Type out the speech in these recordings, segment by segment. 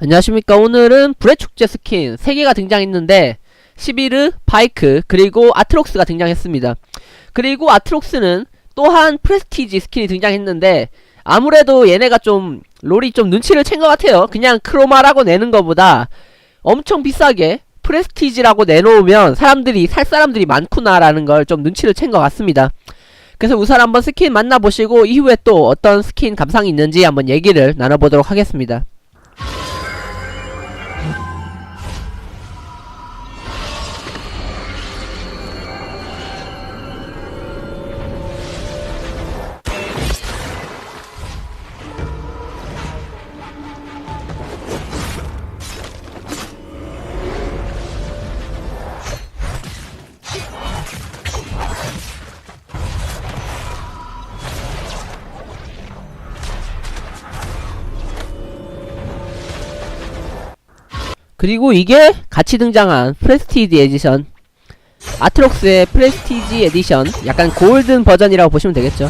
안녕하십니까. 오늘은 불의 축제 스킨 3개가 등장했는데 시비르, 파이크, 그리고 아트록스가 등장했습니다. 그리고 아트록스는 또한 프레스티지 스킨이 등장했는데 아무래도 얘네가 좀 롤이 좀 눈치를 챈 것 같아요. 그냥 크로마라고 내는 것보다 엄청 비싸게 프레스티지라고 내놓으면 사람들이 살 사람들이 많구나라는 걸 좀 눈치를 챈 것 같습니다. 그래서 우선 한번 스킨 만나보시고 이후에 또 어떤 스킨 감상이 있는지 한번 얘기를 나눠보도록 하겠습니다 그리고 이게 같이 등장한 프레스티지 에디션. 아트록스의 프레스티지 에디션. 약간 골든 버전이라고 보시면 되겠죠.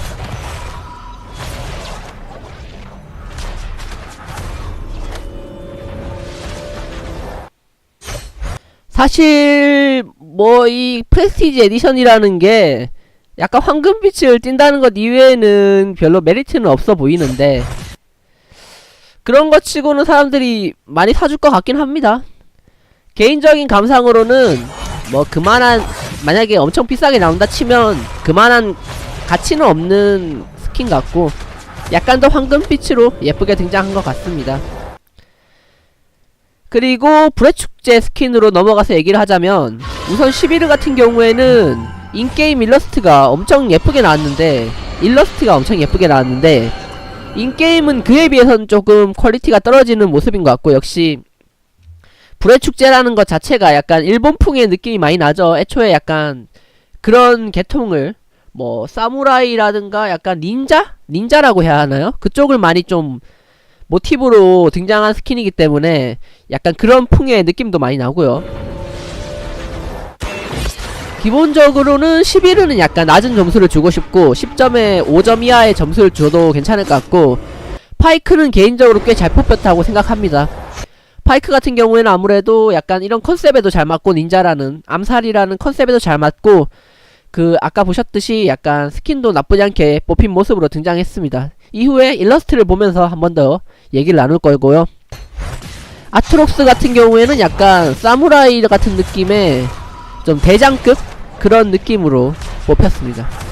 사실 뭐 이 프레스티지 에디션이라는 게 약간 황금빛을 띈다는 것 이외에는 별로 메리트는 없어 보이는데 그런 것 치고는 사람들이 많이 사줄 것 같긴 합니다. 개인적인 감상으로는 뭐 그만한 만약에 엄청 비싸게 나온다 치면 그만한 가치는 없는 스킨 같고 약간 더 황금빛으로 예쁘게 등장한 것 같습니다. 그리고 불의 축제 스킨으로 넘어가서 얘기를 하자면 우선 11일 같은 경우에는 인게임 일러스트가 엄청 예쁘게 나왔는데 일러스트가 엄청 예쁘게 나왔는데 인게임은 그에 비해서는 조금 퀄리티가 떨어지는 모습인 것 같고 역시 불의 축제라는 것 자체가 약간 일본풍의 느낌이 많이 나죠 애초에 약간 그런 계통을 뭐 사무라이라든가 약간 닌자? 닌자라고 해야 하나요? 그쪽을 많이 좀 모티브로 등장한 스킨이기 때문에 약간 그런 풍의 느낌도 많이 나고요 기본적으로는 11은 약간 낮은 점수를 주고 싶고 10점에 5점 이하의 점수를 줘도 괜찮을 것 같고 파이크는 개인적으로 꽤 잘 뽑혔다고 생각합니다. 파이크 같은 경우에는 아무래도 약간 이런 컨셉에도 잘 맞고 닌자라는 암살이라는 컨셉에도 잘 맞고 그 아까 보셨듯이 약간 스킨도 나쁘지 않게 뽑힌 모습으로 등장했습니다. 이후에 일러스트를 보면서 한 번 더 얘기를 나눌 거고요. 아트록스 같은 경우에는 약간 사무라이 같은 느낌의 좀 대장급 그런 느낌으로 뽑혔습니다.